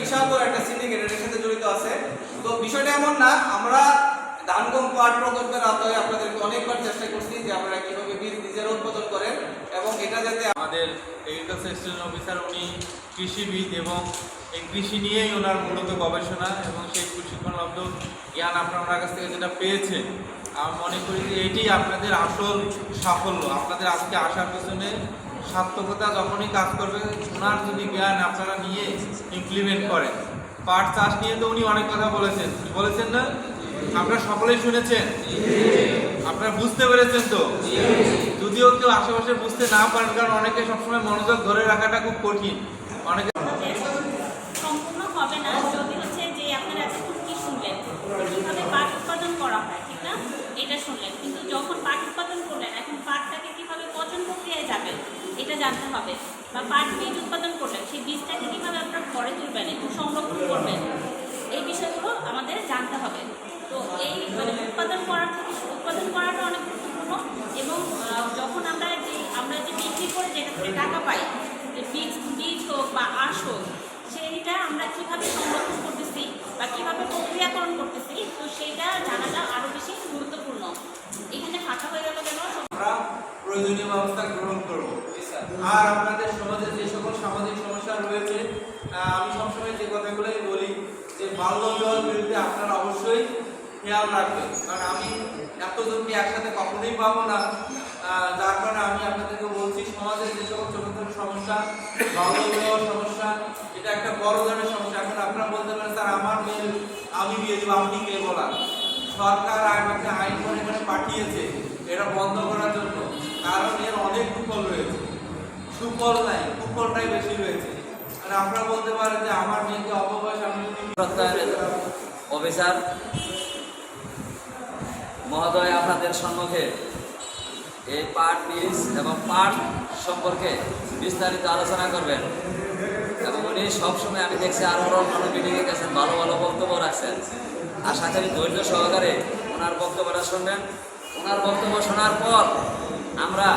বিশাল একটা সিন্ডিকেট এর সাথে জড়িত আছে। তো বিষয়টা এমন না, আমরা ধান গম পাট প্রকল্পের আওতায় আপনাদেরকে অনেকবার চেষ্টা করছি যে আপনারা কীভাবে বীজ নিজেরা উৎপাদন করেন এবং এটা যাতে আমাদের এগ্রিকালচার অফিসার উনি কৃষিবিদ এবং এই কৃষি নিয়েই ওনার মূলত গবেষণা এবং সেই প্রশিক্ষণলব্ধ জ্ঞান আপনার ওনার কাছ থেকে যেটা পেয়েছেন। আমি মনে করি যে এটি আপনাদের আসল সাফল্য। আপনাদের আজকে আসার পেছনে সার্থকতা যখনই কাজ করবে, ওনার যদি জ্ঞান আপনারা নিয়ে ইমপ্লিমেন্ট করেন। পাট চাষ নিয়ে তো উনি অনেক কথা বলেছেন। বলেছেন না? আপনারা সকলেই শুনেছেন? আপনারা বুঝতে পেরেছেন তো? যদিও কেউ আশেপাশে বুঝতে না পারেন, কারণ অনেকে সবসময় মনোযোগ ধরে রাখাটা খুব কঠিন অনেকে সম্পূর্ণ হবে না যদি হচ্ছে যে আপনারা এতক্ষণ কি শুনলেন কীভাবে পাট উৎপাদন করা হয় ঠিক না এটা শুনলেন কিন্তু যখন পাট উৎপাদন করলেন এখন পাটটাকে কীভাবে পচন প্রক্রিয়ায় যাবে এটা জানতে হবে। বা পাট বীজ উৎপাদন করলেন, সেই বীজটাকে কীভাবে আপনারা ঘরে তুলবেন, একটু সংরক্ষণ করবেন, এই বিষয়গুলো আমাদের জানতে হবে। তো এই মানে উৎপাদন করার থেকে উৎপাদন করাটা অনেক গুরুত্বপূর্ণ এবং যখন আমরা যে আমরা যে বিক্রি করে যেটা থেকে টাকা পাই, যে বীজ বীজ হোক বা আঁশ হোক, সেইটা আমরা কীভাবে সংরক্ষণ করতেছি বা কীভাবে প্রক্রিয়াকরণ করতেছি, তো সেইটা জানাটা আরও বেশি গুরুত্বপূর্ণ এখানে ফাঁকা হয়ে গেল কেন আমরা প্রয়োজনীয় ব্যবস্থা গ্রহণ করব আর আপনাদের সমাজে যে সকল সামাজিক সমস্যা রয়েছে আমি সবসময় যে কথাগুলোই বলি, যে বাল্য বিবাহের বিরুদ্ধে আপনারা অবশ্যই খেয়াল রাখবেন। কারণ আমি এতজনকে একসাথে কখনোই পাবো না। যার কারণে আমি আপনাদেরকে বলছি সমাজের যে সকল ছোট ছোট সমস্যা, বাল্য বিবাহ সমস্যা, এটা একটা বড় ধরনের সমস্যা। এখন আপনারা বলতে পারেন, স্যার, আমার মেয়ে আমি বিয়ে দেবো, আপনি কে বলা সরকার একটা আইন করে পাঠিয়েছে। এটা বন্ধ করার সুফল নাই কুফলটাই বেশি রয়েছে। আর আপনারা বলতে পারেন যে আমার মেয়েকে অপবয়স, আমি অফিসার, মহোদয় আপনাদের সম্মুখে এই পাট বীজ এবং পাট সম্পর্কে বিস্তারিত আলোচনা করবেন। এবং উনি সবসময় আমি দেখছি আরও অন্যান্য মিটিংয়ে গেছেন, ভালো ভালো বক্তব্য রাখছেন। আশা করি ধৈর্য সহকারে ওনার বক্তব্যটা শুনবেন। ওনার বক্তব্য শোনার পর আমরা